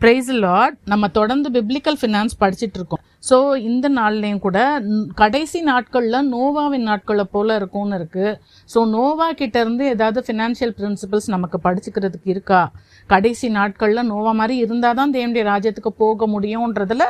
Price lot நம்ம தொடர்ந்து biblical finance படிச்சுட்டு இருக்கோம். ஸோ இந்த நாள்லேயும் கூட கடைசி நாட்களில் நோவாவின் நாட்களை போல இருக்கும்னு இருக்குது ஸோ நோவா கிட்டேருந்து ஏதாவது ஃபினான்ஷியல் பிரின்சிபல்ஸ் நமக்கு படிச்சுக்கிறதுக்கு இருக்கா? கடைசி நாட்களில் நோவா மாதிரி இருந்தால் தான் தேவனுடைய ராஜ்யத்துக்கு போக முடியுன்றதில்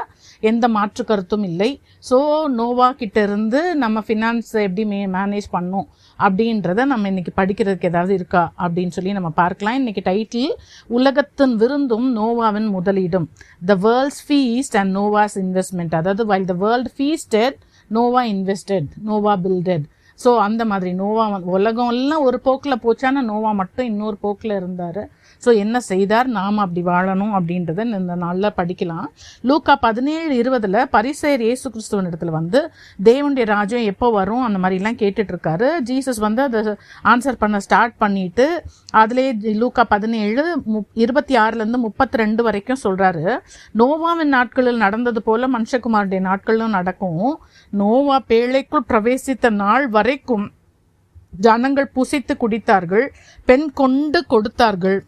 எந்த மாற்று கருத்தும் இல்லை. ஸோ நோவா கிட்ட இருந்து நம்ம ஃபினான்ஸை எப்படி மே மேனேஜ் பண்ணும் அப்படின்றத நம்ம இன்னைக்கு படிக்கிறதுக்கு ஏதாவது இருக்கா அப்படின்னு சொல்லி நம்ம பார்க்கலாம். இன்னைக்கு டைட்டில் உலகத்தின் விருந்தும் நோவாவின் முதலீடும். The world's feast and Noah's investment அதாவது while the world feasted Noah invested Noah builded so அந்த மாதிரி நோவா உலகம் எல்லாம் ஒரு போக்கில் போச்சானா நோவா மட்டும் இன்னொரு போக்கில் இருந்தார். ஸோ என்ன செய்தார்? நாம் அப்படி வாழணும் அப்படின்றத இந்த நாளில் படிக்கலாம். லூக்கா பதினேழு இருபதில் பரிசெயர் இயேசு கிறிஸ்துவன் இடத்துல வந்து தேவனுடைய ராஜ்யம் எப்போ வரும்? அந்த மாதிரிலாம் கேட்டுட்ருக்காரு. ஜீசஸ் வந்து அதை ஆன்சர் பண்ண ஸ்டார்ட் பண்ணிட்டு அதுலேயே லூக்கா பதினேழு முப் இருபத்தி ஆறுலேருந்து முப்பத்தி ரெண்டு வரைக்கும் சொல்கிறாரு நோவாவின் நாட்களில் நடந்தது போல் மனுஷகுமாருடைய நாட்களும் நடக்கும். நோவா பேழைக்குள் பிரவேசித்த நாள் வரைக்கும் ஜனங்கள் புசித்து குடித்தார்கள். பெண் கொண்டு கொடுத்தார்கள்.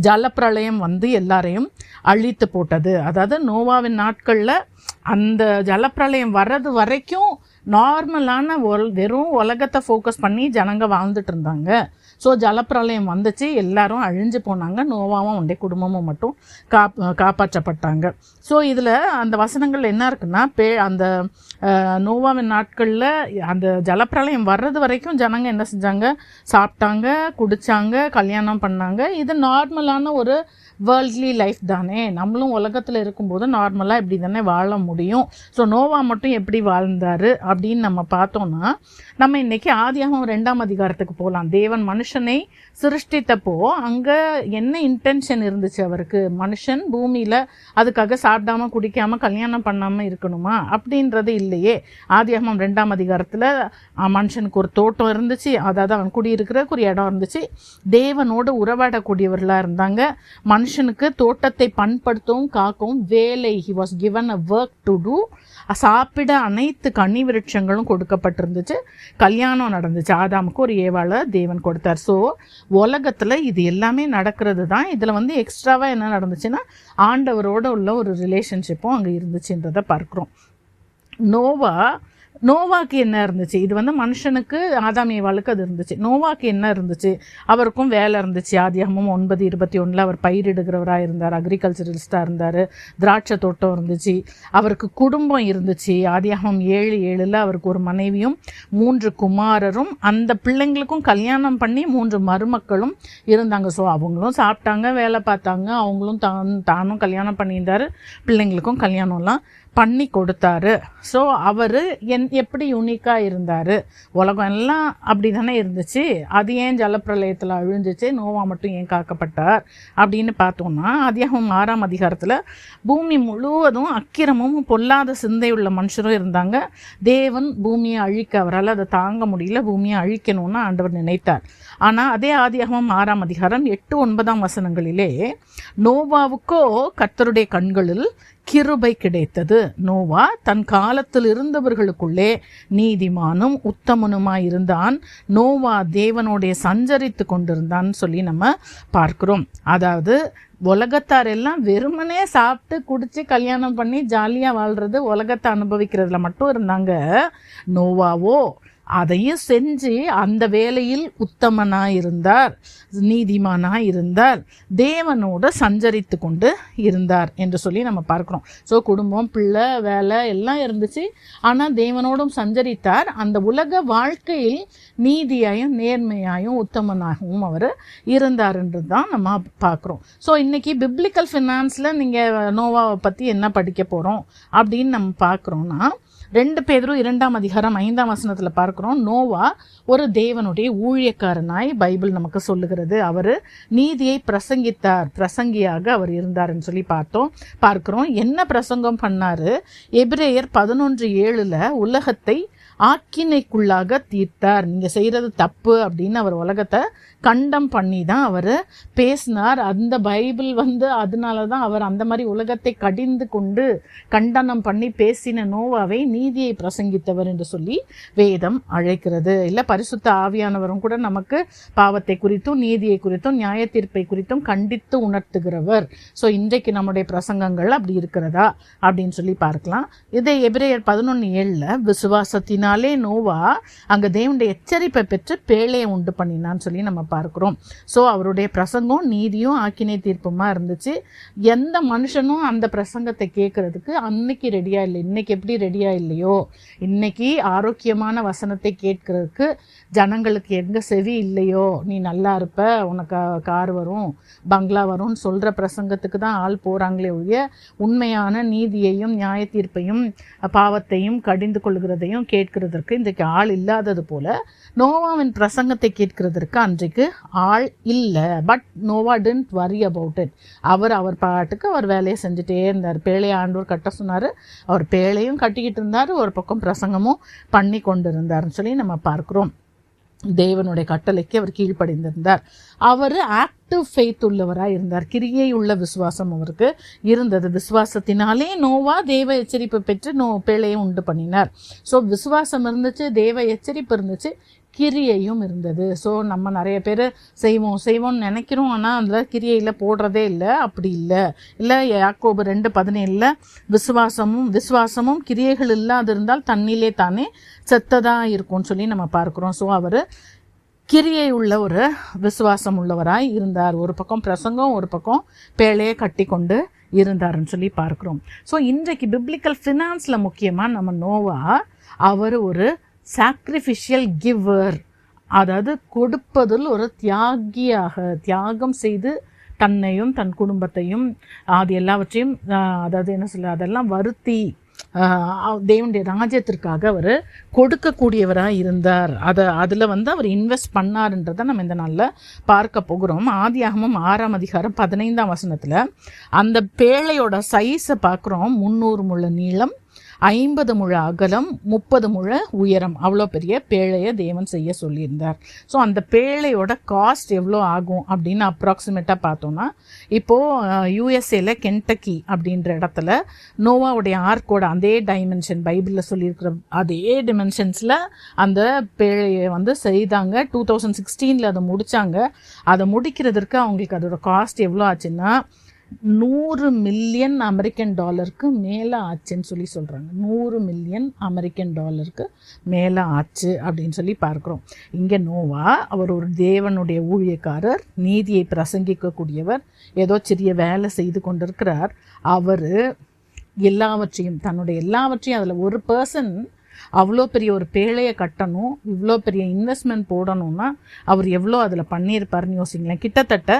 ஜலப்பிரளயம் வந்து எல்லாரையும் அழித்து போட்டது. அதாவது நோவாவின் நாட்களில் அந்த ஜலப்பிரளயம் வர்றது வரைக்கும் நார்மலான ஒல் வெறும் உலகத்தை ஃபோக்கஸ் பண்ணி ஜனங்க வாழ்ந்துட்டு இருந்தாங்க. ஸோ ஜலப்பிரளயம் வந்துச்சு. எல்லாரும் அழிஞ்சு போனாங்க. நோவாவும் உண்டே குடும்பமும் மட்டும் காப் காப்பாற்றப்பட்டாங்க. ஸோ இதில் அந்த வசனங்கள் என்ன இருக்குன்னா பே அந்த நோவாவின் நாட்களில் அந்த ஜலப்பிரளயம் வர்றது வரைக்கும் ஜனங்க என்ன செஞ்சாங்க? சாப்பிட்டாங்க குடித்தாங்க கல்யாணம் பண்ணாங்க. இது நார்மலான ஒரு வேர்ல்ட்லி லைஃப் தானே. நம்மளும் உலகத்தில் இருக்கும்போது நார்மலாக இப்படி தானே வாழ முடியும். ஸோ நோவா மட்டும் எப்படி வாழ்ந்தார்? அப்படின்னு நம்ம பார்த்தோம்னா நம்ம இன்னைக்கு ஆதியாகவும் ரெண்டாம் அதிகாரத்துக்கு போகலாம் தேவன் மனுஷனை சிருஷ்டித்தப்போ அங்கே என்ன இன்டென்ஷன் இருந்துச்சு அவருக்கு? மனுஷன் பூமியில் அதுக்காக சாப்பிடாம குடிக்காம கல்யாணம் பண்ணாமல் இருக்கணுமா? அப்படின்றது இல்லையே. ஆதியாகமம் ரெண்டாம் அதிகாரத்தில் மனுஷனுக்கு ஒரு தோட்டம் இருந்துச்சு. அதாவது அவன் குடியிருக்கிறதுக்கு ஒரு இடம் இருந்துச்சு. தேவனோடு உறவாடக்கூடியவர்களாக இருந்தாங்க. மனுஷனுக்கு தோட்டத்தை பண்படுத்தவும் காக்கவும் வேலை. He was given a work to do சாப்பிட அனைத்து கனி விருட்சங்களும் கொடுக்கப்பட்டிருந்துச்சு. கல்யாணம் நடந்துச்சு. ஆதாமுக்கு ஒரு ஏவாளை தேவன் கொடுத்தார். ஸோ உலகத்தில் இது எல்லாமே நடக்கிறது தான் இதில் வந்து எக்ஸ்ட்ராவாக என்ன நடந்துச்சுன்னா ஆண்டவரோட உள்ள ஒரு ரிலேஷன்ஷிப்பும் அங்கே இருந்துச்சுன்றதை பார்க்குறோம். நோவா நோவாக்கு என்ன இருந்துச்சு? இது வந்து மனுஷனுக்கு ஆதாமியவாளுக்கு அது இருந்துச்சு. நோவாக்கு என்ன இருந்துச்சு? அவருக்கும் வேலை இருந்துச்சு. ஆதியாகமும் ஒன்பது இருபத்தி ஒன்றில் அவர் பயிரிடுகிறவராக இருந்தார். அக்ரிகல்ச்சரலிஸ்டாக இருந்தார். திராட்சை தோட்டம் இருந்துச்சு. அவருக்கு குடும்பம் இருந்துச்சு. ஆதியாகமம் ஏழு ஏழில் அவருக்கு ஒரு மனைவியும் மூன்று குமாரரும் அந்த பிள்ளைங்களுக்கும் கல்யாணம் பண்ணி மூன்று மருமக்களும் இருந்தாங்க. ஸோ அவங்களும் சாப்பிட்டாங்க வேலை பார்த்தாங்க. அவங்களும் தான் தானும் கல்யாணம் பண்ணியிருந்தாரு. பிள்ளைங்களுக்கும் கல்யாணம்லாம் பண்ணி கொடுத்தாரு. ஸோ அவர் என் எப்படி யூனிக்காக இருந்தார்? உலகம் எல்லாம் அப்படி தானே இருந்துச்சு. அது ஏன் ஜலப்பிரளயத்தில் அழிஞ்சிச்சு? நோவா மட்டும் ஏன் காக்கப்பட்டார்? அப்படின்னு பார்த்தோம்னா அதிகம் ஆறாம் அதிகாரத்தில் பூமி முழுவதும் அக்கிரமும் பொல்லாத சிந்தையுள்ள மனுஷரும் இருந்தாங்க. தேவன் பூமியை அழிக்க அவரால் அதை தாங்க முடியல. பூமியை அழிக்கணும்னு ஆண்டவர் நினைத்தார். ஆனால் அதே ஆதியாகமம் ஆறாம் அதிகாரம் எட்டு ஒன்பதாம் வசனங்களிலே நோவாவுக்கோ கர்த்தருடைய கண்களில் கிருபை கிடைத்தது. நோவா தன் காலத்தில் இருந்தவர்களுக்குள்ளே நீதிமானும் உத்தமனுமாய் இருந்தான். நோவா தேவனோடைய சஞ்சரித்து கொண்டிருந்தான்னு சொல்லி நம்ம பார்க்கிறோம். அதாவது உலகத்தார் எல்லாம் வெறுமனே சாப்பிட்டு குடிச்சு கல்யாணம் பண்ணி ஜாலியாக வாழ்றது உலகத்தை அனுபவிக்கிறதுல மட்டும் இருந்தாங்க. நோவாவோ அதையும் செஞ்சு அந்த வேலையில் உத்தமனாக இருந்தார் நீதிமானாக இருந்தார் தேவனோட சஞ்சரித்து கொண்டு இருந்தார் என்று சொல்லி நம்ம பார்க்குறோம். ஸோ குடும்பம் பிள்ளை வேலை எல்லாம் இருந்துச்சு. ஆனால் தேவனோடும் சஞ்சரித்தார். அந்த உலக வாழ்க்கையில் நீதியாயும் நேர்மையாயும் உத்தமனாகவும் அவர் இருந்தாருன்றது தான் நம்ம பார்க்குறோம். ஸோ இன்றைக்கி பிப்ளிக்கல் ஃபினான்ஸில் நீங்கள் நோவாவை பற்றி என்ன படிக்க போகிறோம் அப்படின்னு நம்ம பார்க்குறோன்னா ரெண்டு பேரும் இரண்டாம் அதிகாரம் ஐந்தாம் வசனத்தில் பார்க்குறோம். நோவா ஒரு தேவனுடைய ஊழியக்காரனாய் பைபிள் நமக்கு சொல்லுகிறது. அவர் நீதியை பிரசங்கித்தார். பிரசங்கியாக அவர் இருந்தார்ன்னு சொல்லி பார்த்தோம். பார்க்குறோம். என்ன பிரசங்கம் பண்ணாரு? எபிரேயர் பதினொன்று ஏழில் உலகத்தை ஆக்கினைக்குள்ளாக தீர்த்தார். நீங்கள் செய்கிறது தப்பு அப்படின்னு அவர் உலகத்தை கண்டம் பண்ணி தான் அவர் பேசினார். அந்த பைபிள் வந்து அதனால தான் அவர் அந்த மாதிரி உலகத்தை கடிந்து கொண்டு கண்டனம் பண்ணி பேசின நோவாவை நீதியை பிரசங்கித்தவர் என்று சொல்லி வேதம் அழைக்கிறது. இல்லை பரிசுத்த ஆவியானவரும் கூட நமக்கு பாவத்தை குறித்தும் நீதியை குறித்தும் நியாய தீர்ப்பை குறித்தும் கண்டித்து உணர்த்துகிறவர். ஸோ இன்றைக்கு நம்முடைய பிரசங்கங்கள் அப்படி இருக்கிறதா அப்படின்னு சொல்லி பார்க்கலாம். இதை எபிரேயர் பதினொன்று ஏழில் விசுவாசத்தினாலே நோவா அங்கே தேவனுடைய எச்சரிப்பை பெற்று பேழையை உண்டு பண்ணினான்னு சொல்லி நம்ம பார்க்குறோம். ஸோ அவருடைய பிரசங்கம் நீதியும் ஆக்கினை தீர்ப்புமாக இருந்துச்சு. எந்த மனுஷனும் அந்த பிரசங்கத்தை கேட்குறதுக்கு அன்னைக்கு ரெடியாக இல்லை. இன்றைக்கி எப்படி ரெடியாக இல்லையோ? இன்னைக்கு ஆரோக்கியமான வசனத்தை கேட்கறதுக்கு ஜனங்களுக்கு எங்கே செவி இல்லையோ? நீ நல்லா இருப்ப உனக்கு கார் வரும் பங்களா வரும்னு சொல்கிற பிரசங்கத்துக்கு தான் ஆள் போகிறாங்களே ஒழிய உண்மையான நீதியையும் நியாய தீர்ப்பையும் பாவத்தையும் கடிந்து கொள்கிறதையும் கேட்க கேட்கிறதற்கு இன்றைக்கு ஆள் இல்லாதது போல நோவாவின் பிரசங்கத்தை கேட்கிறதற்கு அன்றைக்கு ஆள் இல்லை. But Noah didn't worry about it அவர் அவர் பாட்டுக்கு அவர் வேலையை செஞ்சுட்டே இருந்தார். பேழையை ஆண்டோர் கட்ட சொன்னார். அவர் பேழையும் கட்டிக்கிட்டு இருந்தார். ஒரு பக்கம் பிரசங்கமும் பண்ணி கொண்டு இருந்தார்னு சொல்லி நம்ம பார்க்குறோம். தேவனுடைய கட்டளைக்கு அவர் கீழ்ப்படைந்திருந்தார். அவர் ஆக்டிவ் ஃபெய்த் உள்ளவராக இருந்தார். கிரியை உள்ள விசுவாசம் அவருக்கு இருந்தது. விசுவாசத்தினாலே நோவா தேவ எச்சரிப்பு பெற்று நோ பேழையை உண்டு பண்ணினார். ஸோ விசுவாசம் இருந்துச்சு தேவ எச்சரிப்பு இருந்துச்சு. கிரியையும் இருந்தது. ஸோ நம்ம நிறைய பேர் செய்வோம் செய்வோம்னு நினைக்கிறோம். ஆனால் அதில் கிரியையில் போடுறதே இல்லை. அப்படி இல்லை. இல்லை யாக்கோபு ரெண்டு பதினேழில் விசுவாசமும் விசுவாசமும் கிரியைகள் இல்லாது இருந்தால் தண்ணிலே தானே செத்ததாக இருக்கும்னு சொல்லி நம்ம பார்க்குறோம். ஸோ அவர் கிரியை உள்ள ஒரு விசுவாசம் உள்ளவராய் இருந்தார். ஒரு பக்கம் பிரசங்கம் ஒரு பக்கம் பேழையை கட்டி கொண்டு இருந்தாருன்னு சொல்லி பார்க்குறோம். ஸோ இன்றைக்கு பிப்ளிக்கல் ஃபினான்ஸில் முக்கியமாக நம்ம நோவா அவர் ஒரு சாக்ரிஃபிஷியல் கிவர் அதாவது கொடுப்பதில் ஒரு தியாகியாக தியாகம் செய்து தன்னையும் தன் குடும்பத்தையும் அது எல்லாவற்றையும் அதாவது என்ன சொல்ல அதெல்லாம் வருத்தி தேவனுடைய ராஜ்யத்திற்காக அவர் கொடுக்கக்கூடியவராக இருந்தார். அதை அதில் வந்து அவர் இன்வெஸ்ட் பண்ணாருன்றதை நம்ம இந்த நாளில் பார்க்க போகிறோம். ஆதியாகமும் ஆறாம் அதிகாரம் பதினைந்தாம் வசனத்தில் அந்த பேழையோட சைஸை பார்க்குறோம். முந்நூறு முள்ள நீளம். ஐம்பது முழ அகலம் முப்பது முழ உயரம். அவ்வளோ பெரிய பேழையை தேவன் செய்ய சொல்லியிருந்தார். ஸோ அந்த பேழையோட காஸ்ட் எவ்வளோ ஆகும் அப்படின்னு அப்ராக்சிமேட்டாக பார்த்தோன்னா இப்போது யூஎஸ்ஏல கென்டக்கி அப்படின்ற இடத்துல நோவாவுடைய ஆர்க்கோட அதே டைமென்ஷன் பைபிளில் சொல்லியிருக்கிற அதே டிமென்ஷன்ஸில் அந்த பேழையை வந்து செய்தாங்க. டூ தௌசண்ட் சிக்ஸ்டீனில் அதை முடித்தாங்க அதை முடிக்கிறதுக்கு அவங்களுக்கு அதோட காஸ்ட் எவ்வளோ ஆச்சுன்னா நூறு மில்லியன் அமெரிக்கன் டாலருக்கு மேலே ஆச்சுன்னு சொல்லி சொல்கிறாங்க நூறு மில்லியன் அமெரிக்கன் டாலருக்கு மேலே ஆச்சு அப்படின்னு சொல்லி பார்க்குறோம். இங்கே நோவா அவர் ஒரு தேவனுடைய ஊழியக்காரர் நீதியை பிரசங்கிக்கக்கூடியவர் ஏதோ சிறிய வேலை செய்து கொண்டிருக்கிறார். அவர் எல்லாவற்றையும் தன்னுடைய எல்லாவற்றையும் அதில் ஒரு பர்சன் அவ்வளோ பெரிய ஒரு பேழையை கட்டணும் இவ்வளோ பெரிய இன்வெஸ்ட்மெண்ட் போடணும்னா அவர் எவ்வளோ அதில் பண்ணியிருப்பாருன்னு யோசிங்களேன். கிட்டத்தட்ட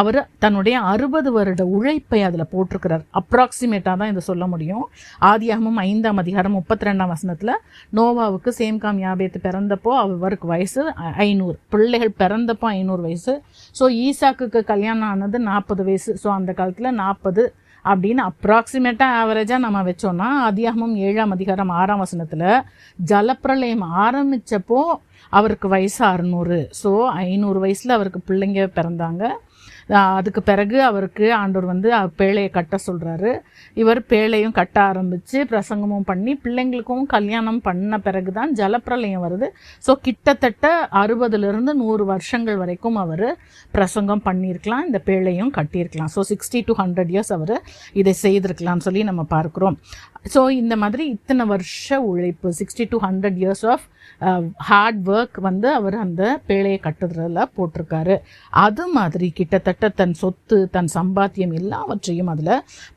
அவர் தன்னுடைய அறுபது வருட உழைப்பை அதில் போட்டிருக்கிறார். அப்ராக்சிமேட்டாக தான் இதை சொல்ல முடியும். ஆதியாகமும் ஐந்தாம் அதிகாரம் முப்பத்தி ரெண்டாம் வசனத்தில் நோவாவுக்கு சேம்காம் யாபேத்து பிறந்தப்போ அவருக்கு வயசு ஐநூறு. பிள்ளைகள் பிறந்தப்போ ஐநூறு வயசு. ஸோ ஈசாக்குக்கு கல்யாணம் ஆனது நாற்பது வயசு. ஸோ அந்த காலத்தில் நாற்பது அப்படின்னு அப்ராக்சிமேட்டாக ஆவரேஜாக நம்ம வச்சோம்னா அதிகாகமும் ஏழாம் அதிகாரம் ஆறாம் வசனத்தில் ஜலப்பிரளயம் ஆரம்பித்தப்போ அவருக்கு வயசு அறுநூறு. ஸோ ஐநூறு வயசில் அவருக்கு பிள்ளைங்க பிறந்தாங்க. அதுக்கு பிறகு அவருக்கு ஆண்டவர் வந்து பேழையை கட்ட சொல்கிறாரு இவர் பேழையும் கட்ட ஆரம்பித்து பிரசங்கமும் பண்ணி பிள்ளைங்களுக்கும் கல்யாணம் பண்ண பிறகு தான் ஜலப்பிரளயம் வருது. ஸோ கிட்டத்தட்ட அறுபதுலேருந்து நூறு வருஷங்கள் வரைக்கும் அவர் பிரசங்கம் பண்ணியிருக்கலாம் இந்த பேழையும் கட்டியிருக்கலாம். So sixty to hundred years அவர் இதை செய்திருக்கலாம்னு சொல்லி நம்ம பார்க்குறோம். ஸோ இந்த மாதிரி இத்தனை வருஷ உழைப்பு sixty to hundred years of hard work வந்து அவர் அந்த பேழையை கட்டுறதுல போட்டிருக்காரு. அது மாதிரி கிட்டத்தட்ட தன் சொத்து தன் சம்பாத்தியம் எல்லாவற்றையும் அதில்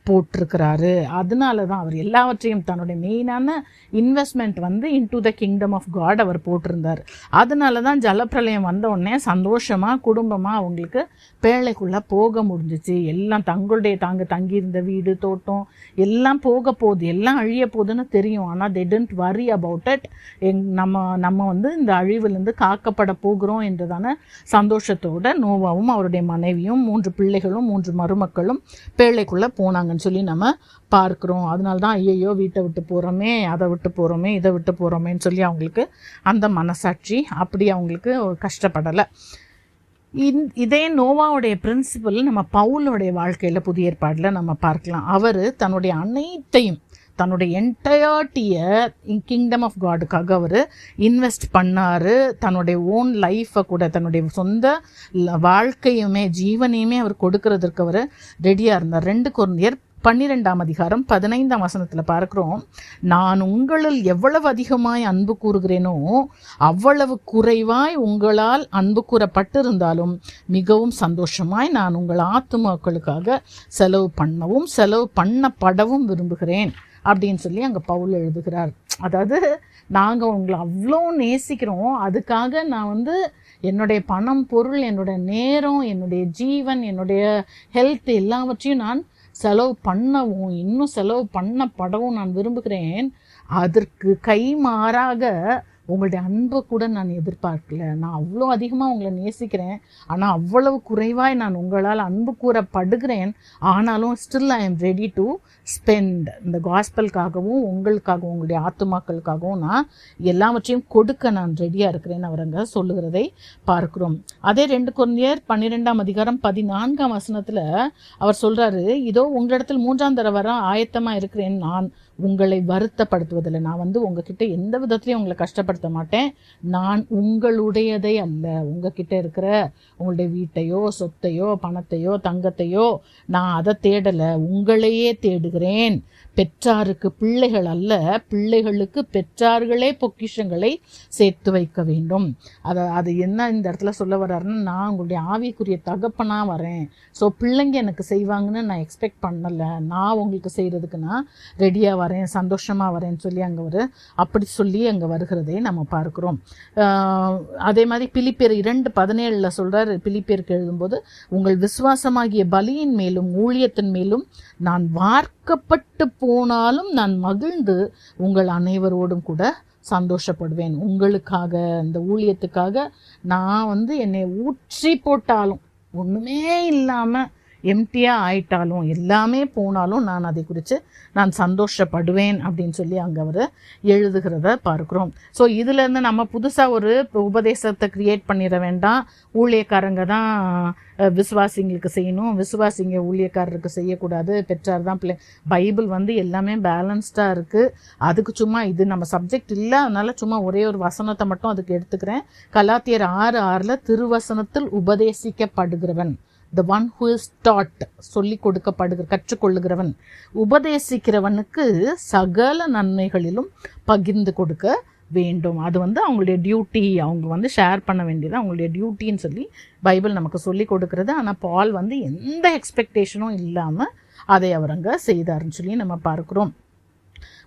போட்டிருக்கிறாரு. அதனால தான் அவர் எல்லாவற்றையும் தன்னுடைய மெயினான இன்வெஸ்ட்மெண்ட் வந்து into the kingdom of God அவர் போட்டிருந்தார். அதனால தான் ஜலப்பிரளயம் வந்த உடனே சந்தோஷமாக குடும்பமாக அவங்களுக்கு பேழைக்குள்ளே போக முடிஞ்சிச்சு. எல்லாம் தங்களுடைய தாங்க தங்கியிருந்த வீடு தோட்டம் எல்லாம் போக போகுது. எல்லாம் அழிய போகுதுன்னு தெரியும். ஆனால் they didn't worry about it எங் நம்ம நம்ம வந்து இந்த அழிவிலிருந்து காக்கப்பட போகிறோம் என்றதான சந்தோஷத்தோட நோவாவும் அவருடைய மனைவியும் மூன்று பிள்ளைகளும் மூன்று மருமக்களும் பேழைக்குள்ளே போனாங்கன்னு சொல்லி நம்ம பார்க்குறோம். அதனால தான் ஐயையோ வீட்டை விட்டு போகிறோமே அதை விட்டு போகிறோமே இதை விட்டு போகிறோமேன்னு சொல்லி அவங்களுக்கு அந்த மனசாட்சி அப்படி அவங்களுக்கு கஷ்டப்படலை. இந் இதே நோவாவுடைய பிரின்சிபல் நம்ம பவுலோடைய வாழ்க்கையில் புதிய ஏற்பாடில் நம்ம பார்க்கலாம். அவர் தன்னுடைய அனைத்தையும் தன்னுடைய என்டையர்ட்டியை கிங்டம் ஆஃப் காடுக்காக அவர் இன்வெஸ்ட் பண்ணார். தன்னுடைய ஓன் லைஃப்பை கூட தன்னுடைய சொந்த ல- வாழ்க்கையுமே ஜீவனையுமே அவர் கொடுக்கறதற்கு அவர் ரெடியாக இருந்தார். ரெண்டு குழந்தையர் பன்னிரெண்டாம் அதிகாரம் பதினைந்தாம் வசனத்தில் பார்க்குறோம். நான் உங்களில் எவ்வளவு அதிகமாய் அன்பு கூறுகிறேனோ அவ்வளவு குறைவாய் உங்களால் அன்பு கூறப்பட்டிருந்தாலும் மிகவும் சந்தோஷமாய் நான் உங்கள் ஆத்துமாக்களுக்காக செலவு பண்ணவும் செலவு பண்ணப்படவும் விரும்புகிறேன். அப்படின்னு சொல்லி அங்கே பவுல் எழுதுகிறார். அதாவது நாங்கள் உங்களை அவ்வளோ நேசிக்கிறோம். அதுக்காக நான் வந்து என்னுடைய பணம் பொருள் என்னுடைய நேரம் என்னுடைய ஜீவன் என்னுடைய ஹெல்த் எல்லாவற்றையும் நான் செலவு பண்ணவும் இன்னும் செலவு பண்ணப்படவும் நான் விரும்புகிறேன். அதற்கு கைமாறாக உங்களுடைய அன்பை கூட நான் எதிர்பார்க்கல. நான் அவ்வளோ அதிகமாக உங்களை நேசிக்கிறேன். ஆனால் அவ்வளவு குறைவாய் நான் உங்களால் அன்பு கூறப்படுகிறேன். ஆனாலும் still I am ready to spend இந்த காஸ்பலுக்காகவும் உங்களுக்காகவும் உங்களுடைய ஆத்துமாக்களுக்காகவும் நான் எல்லாவற்றையும் கொடுக்க நான் ரெடியாக இருக்கிறேன் அவர் அங்கே சொல்லுகிறதை பார்க்கிறோம். அதே ரெண்டு குழந்தையர் பன்னிரெண்டாம் அதிகாரம் பதினான்காம் வசனத்தில் அவர் சொல்கிறாரு இதோ உங்களிடத்தில் மூன்றாம் தடவை வர ஆயத்தமாக இருக்கிறேன். நான் உங்களை வருத்தப்படுத்துவதில்லை. நான் வந்து உங்ககிட்ட எந்த விதத்துலையும் உங்களை கஷ்டப்படுத்த மாட்டேன். நான் உங்களுடையதை அல்ல. உங்ககிட்ட இருக்கிற உங்களுடைய வீட்டையோ சொத்தையோ பணத்தையோ தங்கத்தையோ நான் அதை தேடலை. உங்களையே தேடுகிறேன். பெற்றாருக்கு பிள்ளைகள் அல்ல பிள்ளைகளுக்கு பெற்றார்களே பொக்கிஷங்களை சேர்த்து வைக்க வேண்டும். அதை அது என்ன இந்த இடத்துல சொல்ல வர்றாருன்னா நான் உங்களுடைய ஆவிக்குரிய தகப்பனாக வரேன். ஸோ பிள்ளைங்க எனக்கு செய்வாங்கன்னு நான் எக்ஸ்பெக்ட் பண்ணலை. நான் உங்களுக்கு செய்கிறதுக்கு நான் ரெடியாக வரேன் சந்தோஷமாக வரேன்னு சொல்லி அங்கே ஒரு அப்படி சொல்லி அங்கே வருகிறதை நம்ம பார்க்குறோம். அதே மாதிரி பிலிப்பேர் இரண்டு பதினேழில் சொல்கிறார் பிலிப்பேருக்கு எழுதும்போது உங்கள் விசுவாசமாகிய பலியின் மேலும் ஊழியத்தின் மேலும் நான் துக்கப்பட்டு போனாலும் நான் மகிழ்ந்து உங்கள் அனைவரோடும் கூட சந்தோஷப்படுவேன். உங்களுக்காக இந்த ஊழியத்துக்காக நான் வந்து என்னை ஊற்றி போட்டாலும் ஒன்றுமே இல்லாமல் எம்டியாக ஆயிட்டாலும் எல்லாமே போனாலும் நான் அதை குறித்து நான் சந்தோஷப்படுவேன் அப்படின்னு சொல்லி அங்கே அவர் எழுதுகிறத பார்க்குறோம். ஸோ இதுலேருந்து நம்ம புதுசாக ஒரு உபதேசத்தை க்ரியேட் பண்ணிட வேண்டாம். ஊழியக்காரங்க தான் விசுவாசிங்களுக்கு செய்யணும். விசுவாசிங்க ஊழியக்காரருக்கு செய்யக்கூடாது. பெற்றார் தான் பிள்ளை. பைபிள் வந்து எல்லாமே பேலன்ஸ்டாக இருக்குது அதுக்கு சும்மா இது நம்ம சப்ஜெக்ட் இல்லை அதனால சும்மா ஒரே ஒரு வசனத்தை மட்டும் அதுக்கு எடுத்துக்கிறேன். கலாத்தியர் ஆறு ஆறில் திருவசனத்தில் உபதேசிக்கப்படுகிறவன். The one who is taught சொல்லிக் கொடுக்கப்படுகிற கற்றுக்கொள்ளுகிறவன் உபதேசிக்கிறவனுக்கு சகல நன்மைகளிலும் பகிர்ந்து கொடுக்க வேண்டும். அது வந்து அவங்களுடைய டியூட்டி அவங்க வந்து ஷேர் பண்ண வேண்டியது அவங்களுடைய டியூட்டின்னு சொல்லி பைபிள் நமக்கு சொல்லி கொடுக்கறது. ஆனால் பால் வந்து எந்த எக்ஸ்பெக்டேஷனும் இல்லாமல் அதை அவர் அங்கே செய்தாருன்னு சொல்லி நம்ம பார்க்குறோம்.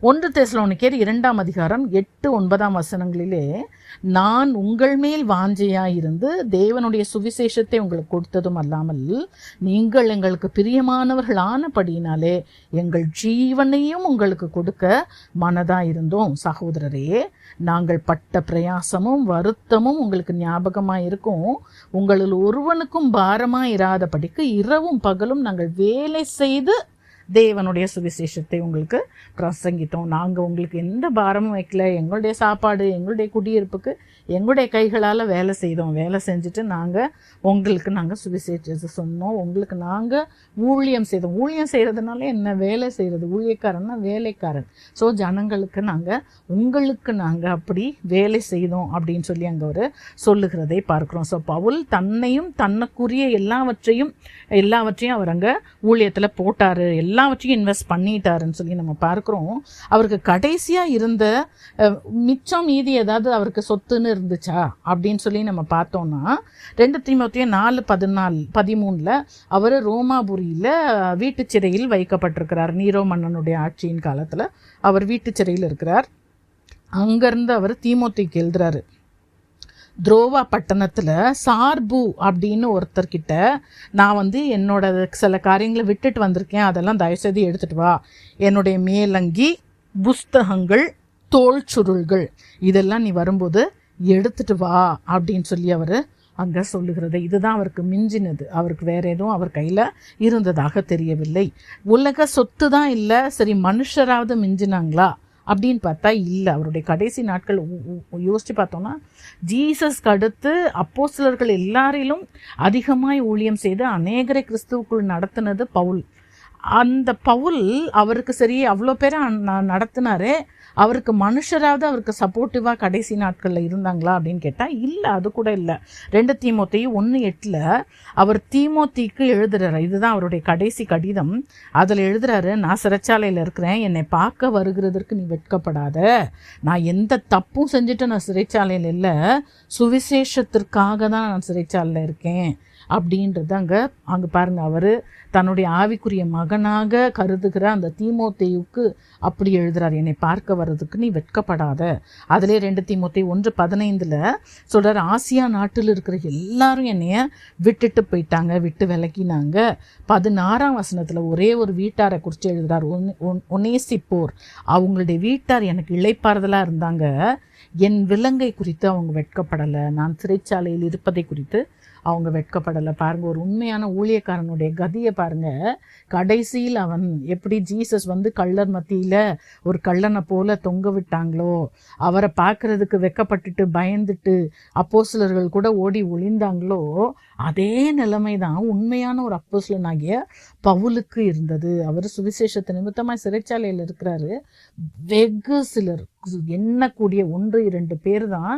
ஒன்று தேசலோனிக்கேர் இரண்டாம் அதிகாரம் எட்டு ஒன்பதாம் வசனங்களிலே நான் உங்கள் மேல் வாஞ்சையாயிருந்து தேவனுடைய சுவிசேஷத்தை உங்களுக்கு கொடுத்ததும் அல்லாமல் நீங்கள் எங்களுக்கு பிரியமானவர்களானபடியினாலே எங்கள் ஜீவனையும் உங்களுக்கு கொடுக்க மனதாக இருந்தோம் சகோதரரே நாங்கள் பட்ட பிரயாசமும் வருத்தமும் உங்களுக்கு ஞாபகமாக இருக்கும் உங்களில் ஒருவனுக்கும் பாரமாக இராதபடிக்கு இரவும் பகலும் நாங்கள் வேலை செய்து தேவனுடைய சுவிசேஷத்தை உங்களுக்கு பிரசங்கித்தோம். நாங்கள் உங்களுக்கு எந்த பாரமும் வைக்கல. எங்களுடைய சாப்பாடு எங்களுடைய குடியிருப்புக்கு எங்களுடைய கைகளால் வேலை செய்தோம். வேலை செஞ்சுட்டு நாங்கள் உங்களுக்கு நாங்கள் சுவிசேஷத்தை சொன்னோம். உங்களுக்கு நாங்கள் ஊழியம் செய்தோம். ஊழியம் செய்கிறதுனால என்ன? வேலை செய்கிறது ஊழியக்காரன்னா வேலைக்காரன். ஸோ ஜனங்களுக்கு நாங்கள் உங்களுக்கு நாங்கள் அப்படி வேலை செய்தோம் அப்படின்னு சொல்லி அங்கே ஒரு சொல்லுகிறதை பார்க்குறோம். ஸோ பவுல் தன்னையும் தன்னுக்குரிய எல்லாவற்றையும் எல்லாவற்றையும் அவர் அங்கே ஊழியத்தில் போட்டார். எல்லாவற்றையும் இன்வெஸ்ட் பண்ணிட்டாருன்னு சொல்லி நம்ம பார்க்குறோம். அவருக்கு கடைசியாக இருந்த மிச்சம் மீதி ஏதாவது அவருக்கு சொத்துன்னு இருந்துச்சா? அப்படின்னு சொல்லி நம்ம பார்த்தோம்னா ரெண்டு திமுத்தையும் நாலு பதினாலு பதிமூணில் அவர் ரோமாபுரியில் வீட்டுச் சிறையில் வைக்கப்பட்டிருக்கிறார். நீரோ மன்னனுடைய ஆட்சியின் காலத்தில் அவர் வீட்டுச் சிறையில் இருக்கிறார். அங்கேருந்து அவர் தீமோத்திக்கு எழுதுறாரு. துரோவா பட்டணத்தில் சார்பு அப்படின்னு ஒருத்தர்கிட்ட நான் வந்து என்னோட சில காரியங்களை விட்டுட்டு வந்திருக்கேன். அதெல்லாம் தயவுசெய்து எடுத்துகிட்டு வா. என்னுடைய மேலங்கி புஸ்தகங்கள் தோல் சுருள்கள் இதெல்லாம் நீ வரும்போது எடுத்துட்டு வா அப்படின்னு சொல்லி அவர் அங்கே சொல்லுகிறது இதுதான் அவருக்கு மிஞ்சினது. அவருக்கு வேற எதுவும் அவர் கையில் இருந்ததாக தெரியவில்லை. உலக சொத்து தான் இல்லை சரி மனுஷராவது மிஞ்சினாங்களா? அப்படின்னு பார்த்தா இல்லை. அவருடைய கடைசி நாட்கள் யோசித்து யோசிச்சு பார்த்தோம்னா ஜீசஸ்க்கு அடுத்து அப்போஸ்தலர்கள் எல்லாரிலும் அதிகமாய் ஊழியம் செய்து அநேகரை கிறிஸ்துவுக்குள் நடத்தினது பவுல். அந்த பவுல் அவருக்கு சரி அவ்வளோ பேரை நான் நடத்தினாரு. அவருக்கு மனுஷராவது அவருக்கு சப்போர்ட்டிவாக கடைசி நாட்களில் இருந்தாங்களா அப்படின்னு கேட்டால் இல்லை அது கூட இல்லை. ரெண்டு தீமோத்தையும் ஒன்று எட்டில் அவர் தீமோத்திக்கு எழுதுறாரு. இதுதான் அவருடைய கடைசி கடிதம். அதில் எழுதுறாரு நான் சிறைச்சாலையில் இருக்கிறேன். என்னை பார்க்க வருகிறதற்கு நீ வெட்கப்படாத. நான் எந்த தப்பும் செஞ்சுட்டு நான் சிறைச்சாலையில் இல்லை. சுவிசேஷத்திற்காக தான் நான் சிறைச்சாலையில் இருக்கேன். அப்படின்றது அங்கே அங்கே பாருங்கள் அவர் தன்னுடைய ஆவிக்குரிய மகனாக கருதுகிற அந்த தீமோத்தேயுக்கு அப்படி எழுதுறார். என்னை பார்க்க வர்றதுக்கு நீ வெட்கப்படாத. அதிலே ரெண்டு தீமோத்தே ஒன்று பதினைந்தில் சொல்கிறார் ஆசியா நாட்டில் இருக்கிற எல்லாரும் என்னைய விட்டுட்டு போயிட்டாங்க விட்டு விலக்கினாங்க பதினாறாம் வசனத்தில் ஒரே ஒரு வீட்டாரை குறித்து எழுதுறார் ஒன்- ஒன்- ஒனேசிப்போர் அவங்களுடைய வீட்டார் எனக்கு இழைப்பாறுதலாக இருந்தாங்க. என் விலங்கை குறித்து அவங்க வெட்கப்படலை. நான் சிறைச்சாலையில் இருப்பதை குறித்து அவங்க வெட்கப்படலை. பாருங்கள் ஒரு உண்மையான ஊழியக்காரனுடைய கதியை பாருங்க. கடைசியில் அவன் எப்படி ஜீசஸ் வந்து கள்ளர் மத்தியில் ஒரு கள்ளனை போல தொங்க விட்டாங்களோ அவரை பார்க்கறதுக்கு வெக்கப்பட்டுட்டு பயந்துட்டு அப்போஸ்தலர்கள் கூட ஓடி ஒளிந்தாங்களோ அதே நிலைமை தான் உண்மையான ஒரு அப்போஸ்தலனாகிய பவுலுக்கு இருந்தது. அவர் சுவிசேஷத்தை நிமித்தமாக சிறைச்சாலையில் இருக்கிறாரு. வெகு சிலர் எண்ணக்கூடிய ஒன்று இரண்டு பேர் தான்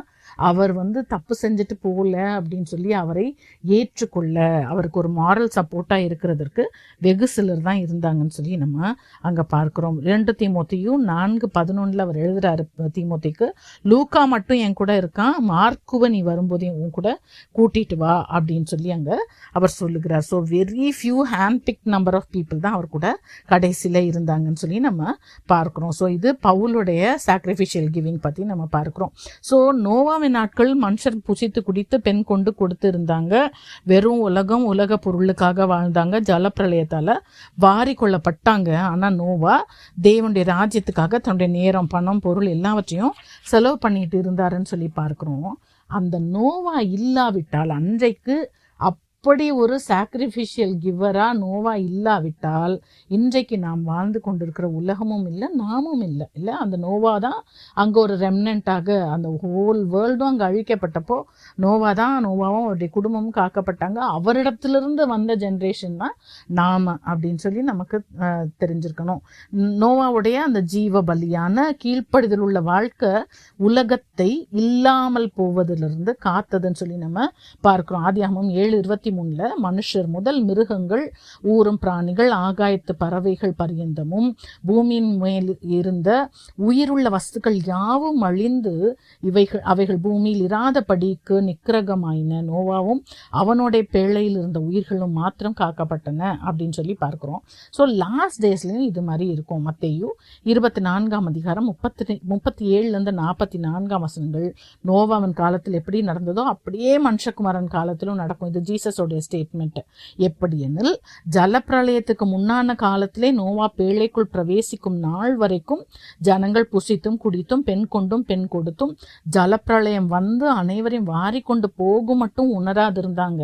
அவர் வந்து தப்பு செஞ்சுட்டு போகல அப்படின்னு சொல்லி அவரை ஏற்றுக்கொள்ள அவருக்கு ஒரு மாரல் சப்போர்ட்டாக இருக்கிறதற்கு வெகு சிலர் தான் இருந்தாங்கன்னு சொல்லி நம்ம அங்கே பார்க்குறோம். ரெண்டு தீமோத்தியும் நான்கு பதினொன்றில் அவர் எழுதுறாரு தீமோத்திக்கு லூக்கா மட்டும் என் கூட இருக்கான் மார்க்குவ நீ வரும்போது உன் கூட கூட்டிட்டு வா அப்படின்னு சொல்லி அங்கே அவர் சொல்லுகிறார். So very few hand big number of people தான் அவர் கூட கடைசியில் இருந்தாங்கன்னு சொல்லி நம்ம பார்க்குறோம். ஸோ இது பவுலுடைய சாக்ரிஃபிஷியல் கிவிங் பற்றி நம்ம பார்க்குறோம். ஸோ நோவாவின் நாட்கள் மனுஷர் புசித்து குடித்து பெண் கொண்டு கொடுத்து இருந்தாங்க வெறும் உலகம் உலக பொருளுக்காக வாழ்ந்தாங்க. ஜலப்பிரளயத்தால் வாரி கொள்ளப்பட்டாங்க ஆனால் நோவா தேவனுடைய ராஜ்யத்துக்காக தன்னுடைய நேரம் பணம் பொருள் எல்லாவற்றையும் செலவு பண்ணிட்டு இருந்தாருன்னு சொல்லி பார்க்குறோம். அந்த நோவா இல்லாவிட்டால் அன்றைக்கு அப்படி ஒரு சாக்ரிஃபிஷியல் கிவராக நோவா இல்லாவிட்டால் இன்றைக்கு நாம் வாழ்ந்து கொண்டிருக்கிற உலகமும் இல்லை நாமும் இல்லை. இல்லை அந்த நோவா தான் அங்கே ஒரு ரெம்னண்ட்டாக அந்த ஹோல் வேர்ல்டும் அங்கே அழிக்கப்பட்டப்போ நோவா தான் நோவாவும் அவருடைய குடும்பமும் காக்கப்பட்டாங்க. அவரிடத்துலேருந்து வந்த ஜென்ரேஷன் தான் நாம் அப்படின்னு சொல்லி நமக்கு தெரிஞ்சிருக்கணும். நோவாவுடைய அந்த ஜீவ பலியான கீழ்ப்படிதல் உள்ள வாழ்க்கை உலகத்தை இல்லாமல் போவதிலிருந்து காத்ததுன்னு சொல்லி நம்ம பார்க்கிறோம். ஆதியாகமம் ஏழு இருபத்தி மூணுல மனுஷர் முதல் மிருகங்கள் ஊறும் பிராணிகள் ஆகாயத்து பறவைகள் பரியந்தமும் பூமியின் மேல் இருந்த உயிருள்ள வஸ்துக்கள் யாவும் அழிந்து இவைகள் அவைகள் பூமியில் இராதபடிக்கு நிக்கிரகமாயின. நோவாவும் அவனுடைய பேழையில் இருந்த உயிர்களும் மாத்திரம் காக்கப்பட்டன அப்படின்னு சொல்லி பார்க்குறோம். ஸோ லாஸ்ட் டேஸ்லையும் இது மாதிரி இருக்கும். மத்தையும் இருபத்தி நான்காம் அதிகாரம் முப்பத்தி முப்பத்தி ஏழுலேருந்து நாற்பத்தி நான்காம் வசனங்கள். நோவாவன் காலத்தில் எப்படி நடந்ததோ அப்படியே மனுஷகுமாரன் காலத்திலும் நடக்கும். இது ஜீசஸ் ஜீசஸோடைய ஸ்டேட்மெண்ட் எப்படி எனில் ஜலப்பிரளயத்துக்கு முன்னான காலத்திலே நோவா பேழைக்குள் பிரவேசிக்கும் நாள் வரைக்கும் ஜனங்கள் புசித்தும் குடித்தும் பெண் கொண்டும் பெண் கொடுத்தும் ஜலப்பிரளயம் வந்து அனைவரையும் வாரி கொண்டு போகும் மட்டும் உணராதிருந்தாங்க.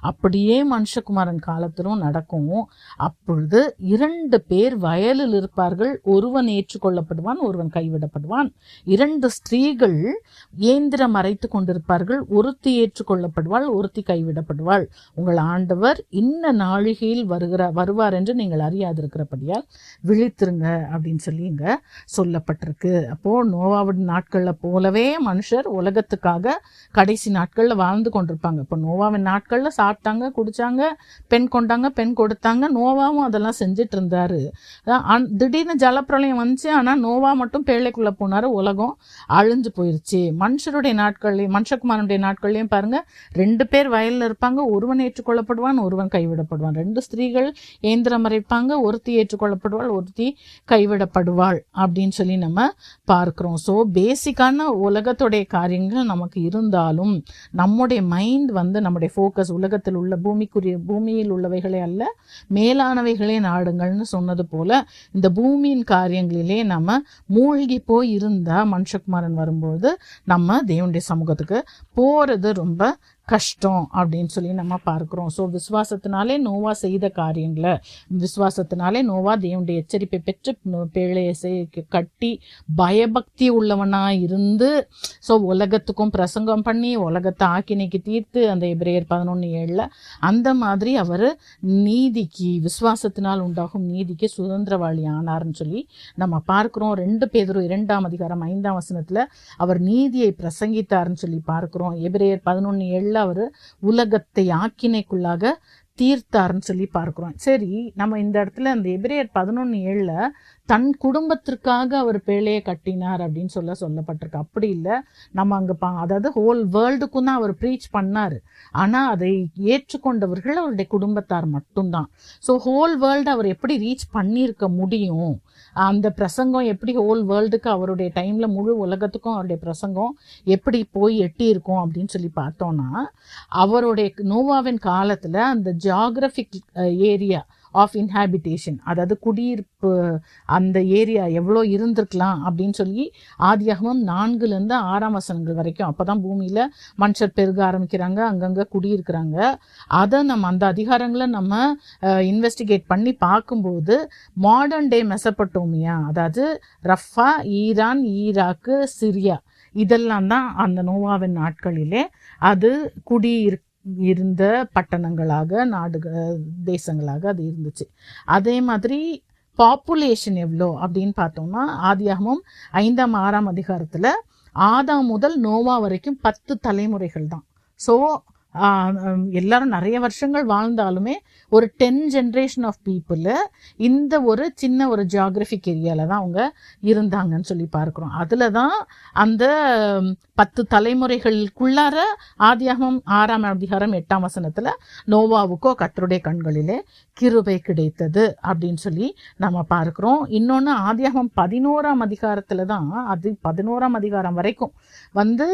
அப்படியே மனுஷகுமாரன் காலத்திலும் நடக்கும். அப்பொழுது இரண்டு பேர் வயலில் இருப்பார்கள். ஒருவன் ஏற்றுக்கொள்ளப்படுவான் ஒருவன் கைவிடப்படுவான். இரண்டு ஸ்திரீகள் இயந்திரம் மறைத்து கொண்டிருப்பார்கள். ஒருத்தி ஏற்றுக்கொள்ளப்படுவாள் ஒருத்தி கைவிடப்படுவாள். உங்கள் ஆண்டவர் இன்ன நாழிகையில் வருகிறார் வருவார் என்று நீங்கள் அறியாதிருக்கிறபடியால் விழித்திருங்க அப்படின்னு சொல்லி இங்க சொல்லப்பட்டிருக்கு. அப்போ நோவாவின் நாட்களில் போலவே மனுஷர் உலகத்துக்காக கடைசி நாட்களில் வாழ்ந்து கொண்டிருப்பாங்க. இப்போ நோவாவின் நாட்களில் சாப்பிட்டாங்க குடிச்சாங்க பெண் கொண்டாங்க பெண் கொடுத்தாங்க நோவாவும் அதெல்லாம் செஞ்சுட்டு இருந்தாரு. திடீர்னு ஜலப்பிரளயம் வந்துச்சு ஆனால் நோவா மட்டும் பேழைக்குள்ளே போனார் உலகம் அழிஞ்சு போயிருச்சு. மனுஷருடைய நாட்கள்லையும் மனுஷகுமாரனுடைய நாட்கள்லையும் பாருங்க ரெண்டு பேர் வயலில் இருப்பாங்க ஒருவன் ஏற்றுக்கொள்ளப்படுவான் ஒருவன் கைவிடப்படுவான். ரெண்டு ஸ்திரீகள் ஏந்திரம் மறைப்பாங்க ஒருத்தி ஏற்றுக்கொள்ளப்படுவாள் ஒருத்தி கைவிடப்படுவாள் அப்படின்னு சொல்லி நம்ம பார்க்குறோம். ஸோ பேசிக்கான உலகத்துடைய காரியங்கள் நமக்கு இருந்தாலும் நம்முடைய மைண்ட் வந்து நம்முடைய ஃபோக்கஸ் உலகத்தில் உள்ள பூமிக்குரிய பூமியில் உள்ளவைகளே அல்ல மேலானவைகளே நாடுங்கள்னு சொன்னது போல இந்த பூமியின் காரியங்களிலே நம்ம மூழ்கி போய் இருந்தால் மனுஷகுமாரன் வரும்போது நம்ம தேவனுடைய சமூகத்துக்கு போகிறது ரொம்ப கஷ்டம் அப்படின்னு சொல்லி நம்ம பார்க்குறோம். ஸோ விசுவாசத்தினாலே நோவா செய்த காரியங்களை விசுவாசத்தினாலே நோவா தேவனுடைய எச்சரிப்பை பெற்று பேழையை செய் கட்டி பயபக்தி உள்ளவனாக இருந்து ஸோ உலகத்துக்கும் பிரசங்கம் பண்ணி உலகத்தை ஆக்கினைக்கு தீர்த்து அந்த எபிரேயர் பதினொன்று ஏழில் அந்த மாதிரி அவர் நீதிக்கு விசுவாசத்தினால் உண்டாகும் நீதிக்கு சுதந்திரவாளி ஆனார்னு சொல்லி நம்ம பார்க்குறோம். ரெண்டு பேதரும் இரண்டாம் அதிகாரம் ஐந்தாம் வசனத்தில் அவர் நீதியை பிரசங்கித்தார்னு சொல்லி பார்க்குறோம். எபிரேயர் பதினொன்று ஏழில் அவர் உலகத்தை ஆக்கினைக்குள்ளாக தீர்த்தார்னு சொல்லி பார்க்குறோம். சரி நம்ம இந்த இடத்துல அந்த எபிரேயர் பதினொன்று ஏழில் தன் குடும்பத்திற்காக அவர் பேழையை கட்டினார் அப்படின்னு சொல்ல சொல்லப்பட்டிருக்கு. அப்படி இல்லை. நம்ம அங்கே பா அதாவது ஹோல் வேர்ல்டுக்கும் தான் அவர் ப்ரீச் பண்ணார். ஆனால் அதை ஏற்றுக்கொண்டவர்கள் அவருடைய குடும்பத்தார் மட்டும்தான். ஸோ ஹோல் வேர்ல்டு அவர் எப்படி ரீச் பண்ணியிருக்க முடியும்? அந்த பிரசங்கம் எப்படி ஹோல் வேர்ல்டுக்கு அவருடைய டைமில் முழு உலகத்துக்கும் அவருடைய பிரசங்கம் எப்படி போய் எட்டியிருக்கும் அப்படின்னு சொல்லி பார்த்தோன்னா அவருடைய நோவாவின் காலத்தில் அந்த ஜியாகிரபிக் ஏரியா ஆஃப் இன்ஹாபிட்டேஷன் அதாவது குடியிருப்பு அந்த ஏரியா எவ்வளோ இருந்திருக்கலாம் அப்படின்னு சொல்லி ஆதியாகமம் நான்குலேருந்து ஆறாம் வசனங்கள் வரைக்கும் அப்போ தான் பூமியில் மனுஷர் பெருக ஆரம்பிக்கிறாங்க அங்கங்கே குடியிருக்கிறாங்க. அதை நம்ம அந்த அதிகாரங்களை நம்ம இன்வெஸ்டிகேட் பண்ணி பார்க்கும்போது மாடர்ன் டே மெசப்பட்டோமியா அதாவது ரஃபா ஈரான் ஈராக்கு சிரியா இதெல்லாம் தான் அந்த நோவாவின் நாட்களிலே அது குடியிரு இருந்த பட்டணங்களாக நாடுகள் தேசங்களாக அது இருந்துச்சு. அதே மாதிரி பாப்புலேஷன் எவ்வளோ அப்படின்னு பார்த்தோம்னா ஆதியாகமும் ஐந்தாம் ஆறாம் அதிகாரத்தில் ஆதாம் முதல் நோவா வரைக்கும் பத்து தலைமுறைகள் தான் ஸோ எல்லாரும் நிறைய வருஷங்கள் வாழ்ந்தாலுமே ஒரு டென் ஜென்ரேஷன் ஆஃப் பீப்புள் இந்த ஒரு சின்ன ஒரு ஜியாகிரபிக் ஏரியாவில் தான் அவங்க இருந்தாங்கன்னு சொல்லி பார்க்குறோம். அதில் தான் அந்த பத்து தலைமுறைகளுக்குள்ளார ஆதியாகம் ஆறாம் அதிகாரம் எட்டாம் வசனத்தில் நோவாவுக்கோ கத்தருடைய கண்களிலே கிருபை கிடைத்தது அப்படின்னு சொல்லி நம்ம பார்க்குறோம். இன்னொன்று ஆதியாகம் பதினோராம் அதிகாரத்தில் தான் அது பதினோராம் அதிகாரம் வரைக்கும் வந்து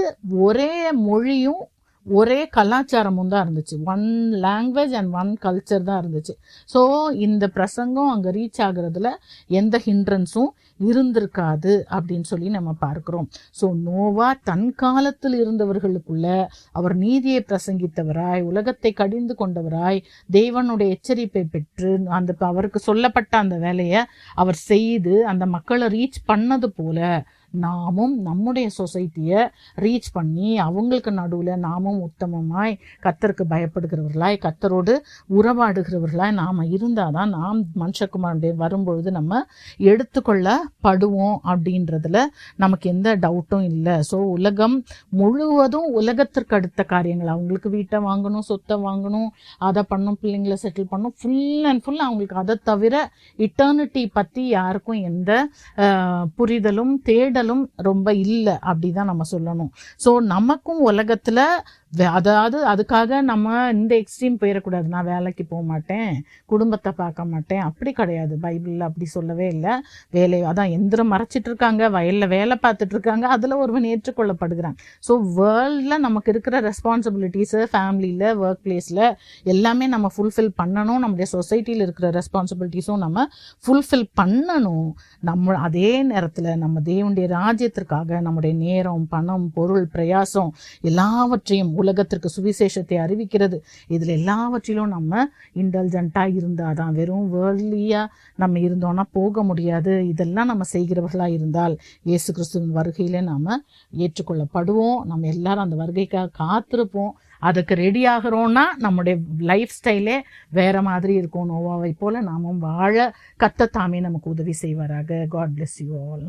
ஒரே மொழியும் ஒரே கலாச்சாரமும் தான் இருந்துச்சு. One language and one culture தான் இருந்துச்சு. ஸோ இந்த பிரசங்கம் அங்கே ரீச் ஆகுறதுல எந்த ஹிண்ட்ரன்ஸும் இருந்திருக்காது அப்படின்னு சொல்லி நம்ம பார்க்குறோம். ஸோ நோவா தன் காலத்தில் இருந்தவர்களுக்குள்ள அவர் நீதியை பிரசங்கித்தவராய் உலகத்தை கடிந்து கொண்டவராய் தேவனுடைய எச்சரிப்பை பெற்று அந்த அவருக்கு சொல்லப்பட்ட அந்த வேலையை அவர் செய்து அந்த மக்களை ரீச் பண்ணது போல நாமும் நம்முடைய சொசைட்டியை ரீச் பண்ணி அவங்களுக்கு நடுவில் நாமும் உத்தமமாய் கத்தருக்கு பயப்படுகிறவர்களாய் கத்தரோடு உறவாடுகிறவர்களாய் நாம் இருந்தால் தான் நாம் மனுஷகுமாரனுடைய வரும்பொழுது நம்ம எடுத்துக்கொள்ளப்படுவோம் அப்படின்றதுல நமக்கு எந்த டவுட்டும் இல்லை. ஸோ உலகம் முழுவதும் உலகத்திற்கு அடுத்த காரியங்கள். அவங்களுக்கு வீட்டை வாங்கணும் சொத்தை வாங்கணும் அதை பண்ணும் பிள்ளைங்களை செட்டில் பண்ணும் ஃபுல் அண்ட் ஃபுல் அவங்களுக்கு அதை தவிர இட்டர்னிட்டி பற்றி யாருக்கும் எந்த புரிதலும் தேட தேடலும் ரொம்ப இல்லை அப்படி தான் நம்ம சொல்லணும். ஸோ நமக்கும் உலகத்தில் அதாவது அதுக்காக நம்ம இந்த எக்ஸ்ட்ரீம் போயிடக்கூடாது நான் வேலைக்கு போக மாட்டேன் குடும்பத்தை பார்க்க மாட்டேன். அப்படி கிடையாது. பைபிளில் அப்படி சொல்லவே இல்லை. வேலை அதான் எந்திரம் மறைச்சிட்டு இருக்காங்க வயலில் வேலை பார்த்துட்டு இருக்காங்க அதில் ஒருவன் ஏற்றுக்கொள்ளப்படுகிறான். ஸோ வேர்ல்டில் நமக்கு இருக்கிற ரெஸ்பான்சிபிலிட்டிஸு ஃபேமிலியில் ஒர்க் பிளேஸில் எல்லாமே நம்ம ஃபுல்ஃபில் பண்ணணும். நம்முடைய சொசைட்டியில் இருக்கிற ரெஸ்பான்சிபிலிட்டிஸும் நம்ம ஃபுல்ஃபில் பண்ணணும். நம்ம அதே நேரத்தில் நம்ம தேவனுடைய ராஜ்யத்திற்காக நம்முடைய நேரம் பணம் பொருள் பிரயாசம் எல்லாவற்றையும் உலகத்திற்கு சுவிசேஷத்தை அறிவிக்கிறது. இதில் எல்லாவற்றிலும் நம்ம இன்டெலிஜென்ட்டாக இருந்தால் தான் வெறும் வேர்ல்லியாக நம்ம இருந்தோன்னா போக முடியாது. இதெல்லாம் நம்ம செய்கிறவர்களாக இருந்தால் இயேசு கிறிஸ்துவின் வருகையில் நாம் ஏற்றுக்கொள்ளப்படுவோம். நம்ம எல்லாரும் அந்த வருகைக்காக காத்திருப்போம். அதுக்கு ரெடி ஆகிறோன்னா நம்முடைய லைஃப் ஸ்டைலே வேறு மாதிரி இருக்கும். நோவாவை போல் நாமும் வாழ கத்தத்தாமே நமக்கு உதவி செய்வாராக. God bless you all